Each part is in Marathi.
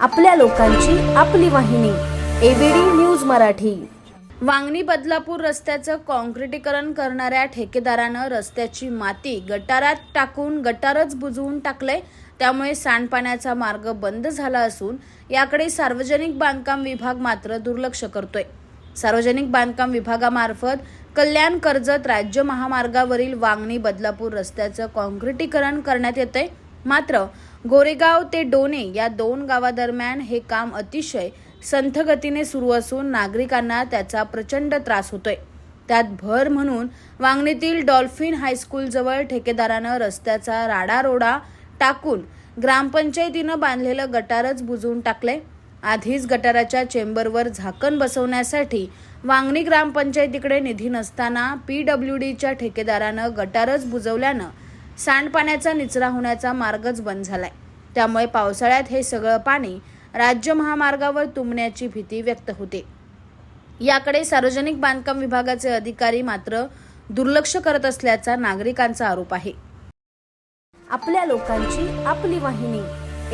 आपल्या लोकांची आपली वाहिनी एबीडी न्यूज मराठी. वांगणी बदलापूर रस्त्याचं कॉन्क्रिटीकरण करणाऱ्या ठेकेदारानं रस्त्याची माती गटारात टाकून गटारच बुजवून टाकलंय. त्यामुळे सांडपाण्याचा मार्ग बंद झाला असून याकडे सार्वजनिक बांधकाम विभाग मात्र दुर्लक्ष करतोय. सार्वजनिक बांधकाम विभागामार्फत कल्याण कर्जत राज्य महामार्गावरील वांगणी बदलापूर रस्त्याचं कॉन्क्रिटीकरण करण्यात येतंय. मात्र गोरेगाव ते डोणे या दोन गावादरम्यान हे काम अतिशय संथगतीने सुरू असून नागरिकांना त्याचा प्रचंड त्रास होतोय. त्यात भर म्हणून वांगणीतील डॉल्फिन हायस्कूलजवळ ठेकेदारानं रस्त्याचा राडारोडा टाकून ग्रामपंचायतीनं बांधलेलं गटारच बुजवून टाकले आधीच गटाराच्या चेंबरवर झाकण बसवण्यासाठी वांगणी ग्रामपंचायतीकडे निधी नसताना पी डब्ल्यू डीच्या ठेकेदारानं गटारच बुजवल्यानं सांडपाण्याचा निचरा होण्याचा मार्गच बंद झालाय. त्यामुळे पावसाळ्यात हे सगळं पाणी राज्य महामार्गावर तुंबण्याची भीती व्यक्त होते. याकडे सार्वजनिक बांधकाम विभागाचे अधिकारी मात्र दुर्लक्ष करत असल्याचा नागरिकांचा आरोप आहे. आपल्या लोकांची आपली वाहिनी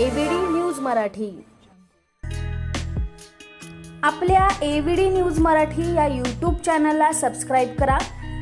एबीडी न्यूज मराठी. आपल्या एबीडी न्यूज मराठी या यूट्यूब चॅनलला सबस्क्राईब करा.